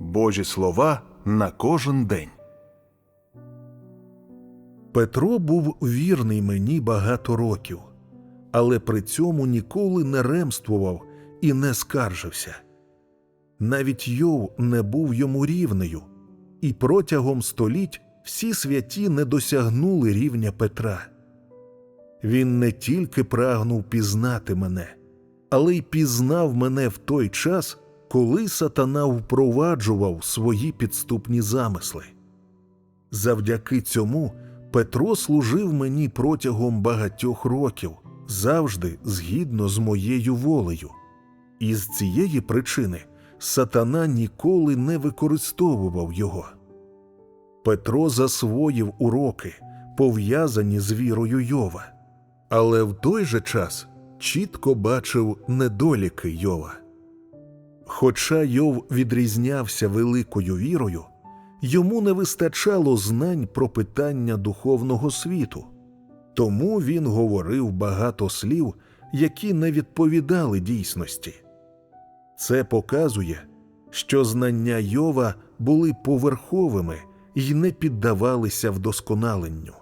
Божі слова на кожен день. Петро був вірний мені багато років, але при цьому ніколи не ремствував і не скаржився. Навіть Йов не був йому рівнею, і протягом століть всі святі не досягнули рівня Петра. Він не тільки прагнув пізнати мене, але й пізнав мене в той час, коли сатана впроваджував свої підступні замисли. Завдяки цьому Петро служив мені протягом багатьох років, завжди згідно з моєю волею. І з цієї причини сатана ніколи не використовував його. Петро засвоїв уроки, пов'язані з вірою Йова, але в той же час чітко бачив недоліки Йова. Хоча Йов відрізнявся великою вірою, йому не вистачало знань про питання духовного світу, тому він говорив багато слів, які не відповідали дійсності. Це показує, що знання Йова були поверховими і не піддавалися вдосконаленню.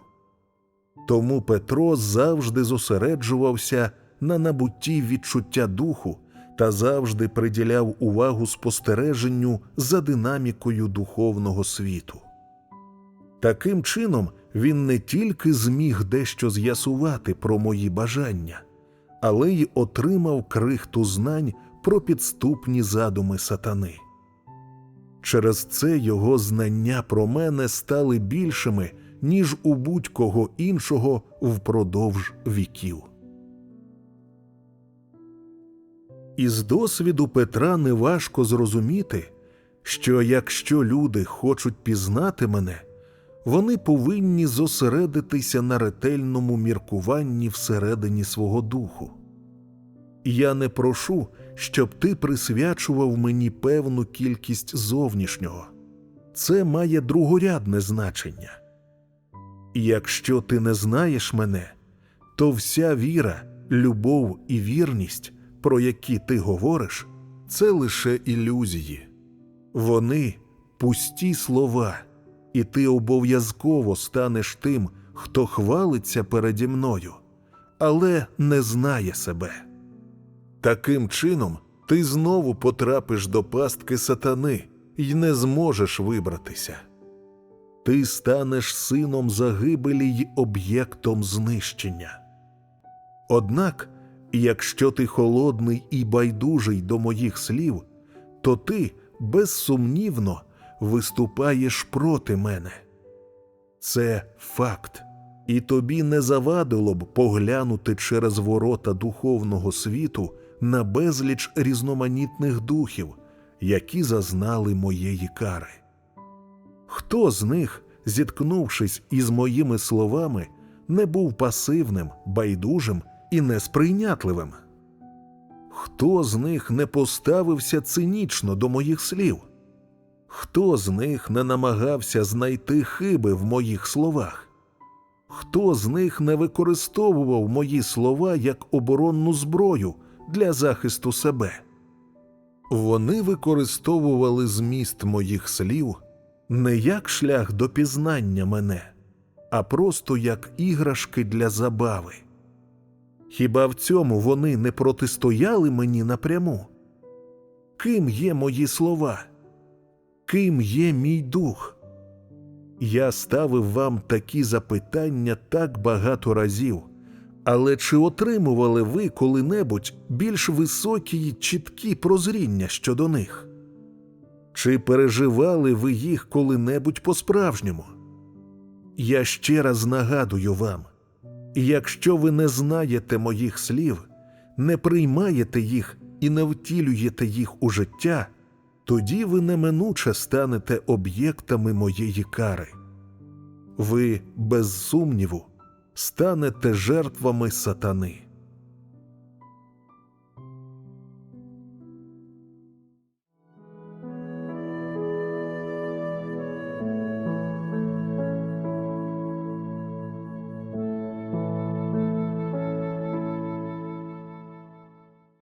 Тому Петро завжди зосереджувався на набутті відчуття духу та завжди приділяв увагу спостереженню за динамікою духовного світу. Таким чином він не тільки зміг дещо з'ясувати про мої бажання, але й отримав крихту знань про підступні задуми сатани. Через це його знання про мене стали більшими, ніж у будь-кого іншого впродовж віків. Із досвіду Петра неважко зрозуміти, що якщо люди хочуть пізнати мене, вони повинні зосередитися на ретельному міркуванні всередині свого духу. Я не прошу, щоб ти присвячував мені певну кількість зовнішнього. Це має другорядне значення. Якщо ти не знаєш мене, то вся віра, любов і вірність, про які ти говориш, це лише ілюзії. Вони пусті слова, і ти обов'язково станеш тим, хто хвалиться переді мною, але не знає себе. Таким чином, ти знову потрапиш до пастки сатани і не зможеш вибратися. Ти станеш сином загибелі й об'єктом знищення. Однак, якщо ти холодний і байдужий до моїх слів, то ти безсумнівно виступаєш проти мене. Це факт, і тобі не завадило б поглянути через ворота духовного світу на безліч різноманітних духів, які зазнали моєї кари. Хто з них, зіткнувшись із моїми словами, не був пасивним, байдужим і несприйнятливим? Хто з них не поставився цинічно до моїх слів? Хто з них не намагався знайти хиби в моїх словах? Хто з них не використовував мої слова як оборонну зброю для захисту себе? Вони використовували зміст моїх слів не як шлях до пізнання мене, а просто як іграшки для забави. Хіба в цьому вони не протистояли мені напряму? Ким є мої слова? Ким є мій дух? Я ставив вам такі запитання так багато разів, але чи отримували ви коли-небудь більш високі й чіткі прозріння щодо них? Чи переживали ви їх коли-небудь по-справжньому? Я ще раз нагадую вам: якщо ви не знаєте моїх слів, не приймаєте їх і не втілюєте їх у життя, тоді ви неминуче станете об'єктами моєї кари. Ви, без сумніву, станете жертвами сатани.